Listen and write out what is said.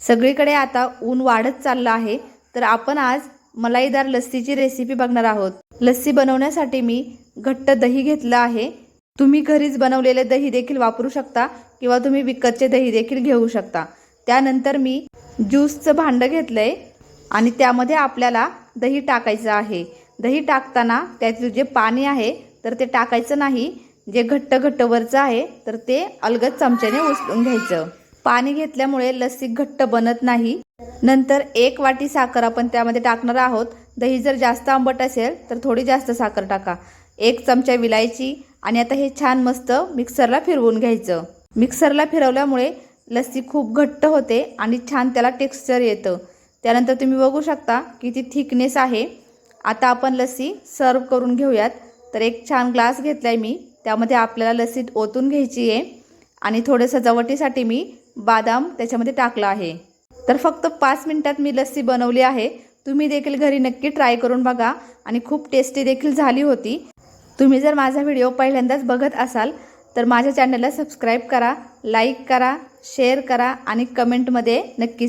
सगळीकडे आता ऊन वाढत चाललं आहे तर आपण आज मलाईदार लस्सीची रेसिपी बघणार आहोत. लस्सी बनवण्यासाठी मी घट्ट दही घेतलं आहे. तुम्ही घरीच बनवलेले दही देखील वापरू शकता किंवा तुम्ही विकतचे दही देखील घेऊ शकता. त्यानंतर मी ज्यूसचं भांडं घेतलं आहे आणि त्यामध्ये आपल्याला दही टाकायचं आहे. दही टाकताना त्यातलं जे पाणी आहे तर ते टाकायचं नाही. जे घट्ट घट्ट वरचं आहे तर ते अलगद चमच्याने उचलून घ्यायचं. पाणी घेतल्यामुळे लस्सी घट्ट बनत नाही. नंतर एक वाटी साखर आपण त्यामध्ये टाकणार आहोत. दही जर जास्त आंबट असेल तर थोडी जास्त साखर टाका. एक चमचा विलायची आणि आता हे छान मस्त मिक्सरला फिरवून घ्यायचं. मिक्सरला फिरवल्यामुळे लस्सी खूप घट्ट होते आणि छान त्याला टेक्स्चर येतं. त्यानंतर तुम्ही बघू शकता किती थिकनेस आहे. आता आपण लस्सी सर्व करून घेऊयात. तर एक छान ग्लास घेतला आहे मी. त्यामध्ये आपल्याला लस्सी ओतून घ्यायची आहे. आणि थोडं सजावटीसाठी मी बादाम त्याच्यामध्ये टाकला आहे. तर फक्त पाच मिनटात मी लस्सी बनवली आहे. तुम्ही देखील घरी नक्की ट्राय करून बघा आणि खूप टेस्टी देखील झाली होती. तुम्ही जर माझा व्हिडिओ पहिल्यांदाच बघत असाल तर माझ्या चॅनलला सबस्क्राईब करा लाईक करा शेअर करा आणि कमेंटमध्ये नक्की सांगा.